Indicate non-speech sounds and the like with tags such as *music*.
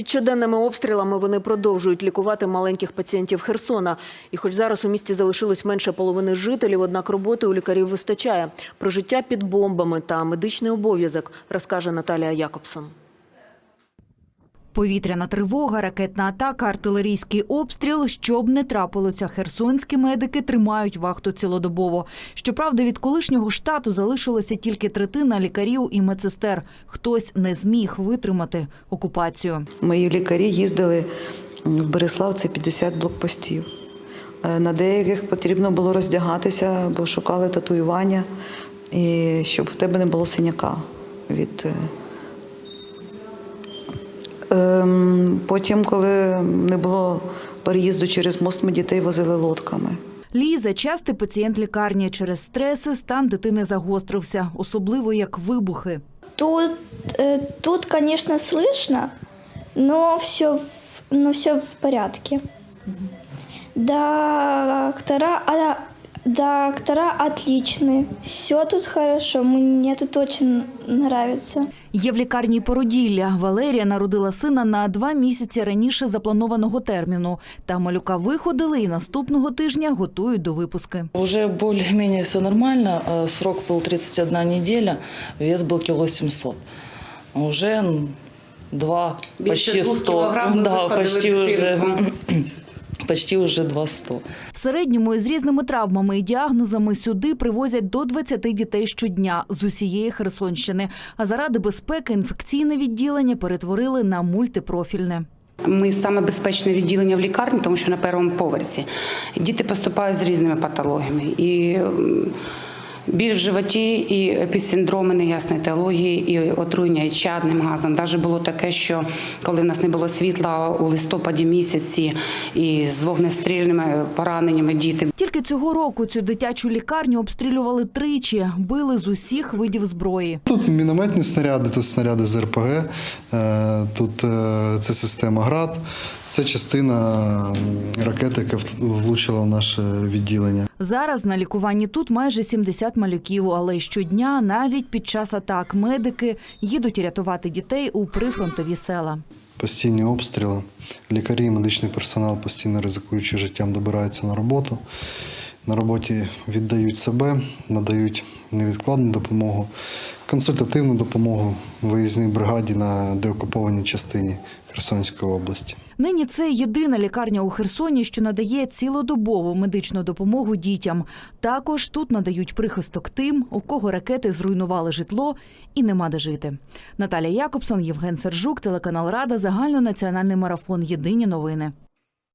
Під щоденними обстрілами вони продовжують лікувати маленьких пацієнтів Херсона. І хоч зараз у місті залишилось менше половини жителів, однак роботи у лікарів вистачає. Про життя під бомбами та медичний обов'язок розкаже Наталія Якобсон. Повітряна тривога, ракетна атака, артилерійський обстріл. Щоб не трапилося, херсонські медики тримають вахту цілодобово. Щоправда, від колишнього штату залишилася тільки третина лікарів і медсестер. Хтось не зміг витримати окупацію. Мої лікарі їздили в Береслав, це 50 блокпостів. Е, На деяких потрібно було роздягатися, бо шукали татуювання, і щоб в тебе не було синяка від. Е, Ем, Потім, коли не було переїзду через мост, ми дітей возили лодками. Ліза частий пацієнт лікарні. Через стреси стан дитини загострився, особливо як вибухи. Тут, тут, конечно, слышно, но все, в, все в порядке. Доктора, доктора отличные. Все тут хорошо. Мне тут очень нравится. Є в лікарні й породілля. Валерія народила сина на два місяці раніше запланованого терміну. Та малюка виходили і наступного тижня готують до випуски. Уже более-менее все нормально. Э, Срок был 31 неделя, вес был кило 700. Уже м, два, Більше почти двох 100. кілограм ви Да, виходили почти уже, дитинку. *clears throat* почти уже 2 100. В середньому із різними травмами і діагнозами сюди привозять до 20 дітей щодня з усієї Херсонщини. А заради безпеки інфекційне відділення перетворили на мультипрофільне. Ми саме безпечне відділення в лікарні, тому що на першому поверсі діти поступають з різними патологіями. І біль в животі, і епісиндроми неясної теології, і отруєння чадним газом. Навіть було таке, що коли в нас не було світла у листопаді місяці, і з вогнестрільними пораненнями діти Тільки цього року цю дитячу лікарню обстрілювали тричі, били з усіх видів зброї. Тут мінометні снаряди, тут снаряди з РПГ, е, тут е, це система ГРАД, це частина ракети, яка влучила в наше відділення. Зараз на лікуванні тут майже 70 малюків, але щодня, навіть під час атак, медики їдуть рятувати дітей у прифронтові села. Постійні обстріли. Лікарі і медичний персонал, постійно ризикуючи життям, добираються на роботу. На роботі віддають себе, надають невідкладну допомогу, консультативну допомогу виїзній бригаді на деокупованій частині Херсонської області. Нині це єдина лікарня у Херсоні, що надає цілодобову медичну допомогу дітям. Також тут надають прихисток тим, у кого ракети зруйнували житло і нема де жити. Наталія Якобсон, Євген Сержук, телеканал Рада, загальнонаціональний марафон. Єдині новини.